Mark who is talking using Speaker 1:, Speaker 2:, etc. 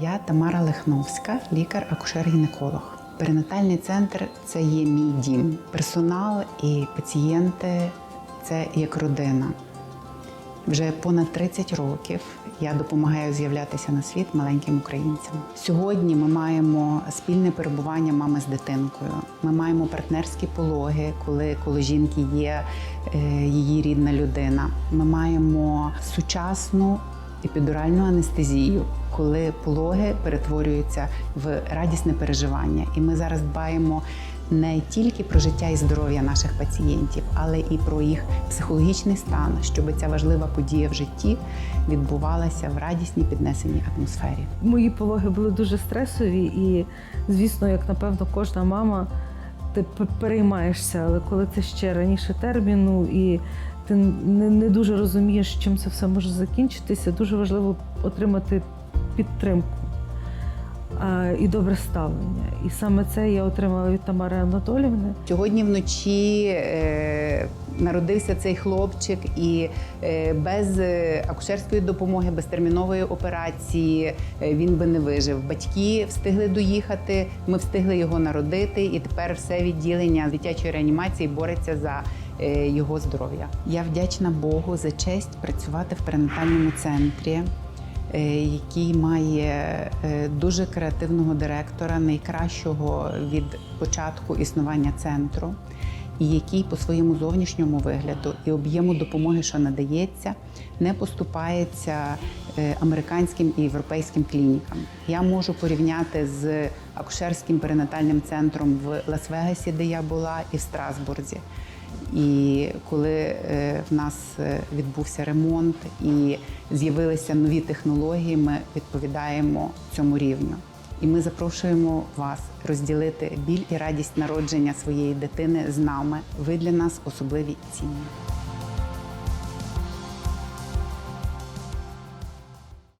Speaker 1: Я Тамара Лихновська, лікар-акушер-гінеколог. Перинатальний центр це є мій дім. Персонал і пацієнти це як родина. Вже понад 30 років я допомагаю з'являтися на світ маленьким українцям. Сьогодні ми маємо спільне перебування мами з дитинкою. Ми маємо партнерські пологи, коли коло жінки є е, її рідна людина. Ми маємо сучасну епідуральну анестезію, коли пологи перетворюються в радісне переживання. І ми зараз дбаємо не тільки про життя і здоров'я наших пацієнтів, але і про їх психологічний стан, щоб ця важлива подія в житті відбувалася в радісній піднесеній атмосфері.
Speaker 2: Мої пологи були дуже стресові, і звісно, як напевно, кожна мама, ти переймаєшся, але коли це ще раніше терміну, і ти не, не дуже розумієш, чим це все може закінчитися, дуже важливо отримати підтримку а, і добре ставлення. І саме це я отримала від Тамари Анатолівни.
Speaker 1: Сьогодні вночі е, народився цей хлопчик, і е, без е, акушерської допомоги, без термінової операції е, він би не вижив. Батьки встигли доїхати, ми встигли його народити, і тепер все відділення дитячої реанімації бореться за. Е, Його здоров'я. Я вдячна Богу за честь працювати в перинатальному центрі, е, який має е, дуже креативного директора, найкращого від початку існування центру, і який по своєму зовнішньому вигляду і об'єму допомоги, що надається, не поступається американським і європейським клінікам. Я можу порівняти з акушерським перинатальним центром в Лас-Вегасі, де я була, і в Страсбурзі. І коли е, в нас е, відбувся ремонт і з'явилися нові технології, ми відповідаємо цьому рівню. І ми запрошуємо вас розділити біль і радість народження своєї дитини з нами. Ви для нас особливі і цінні.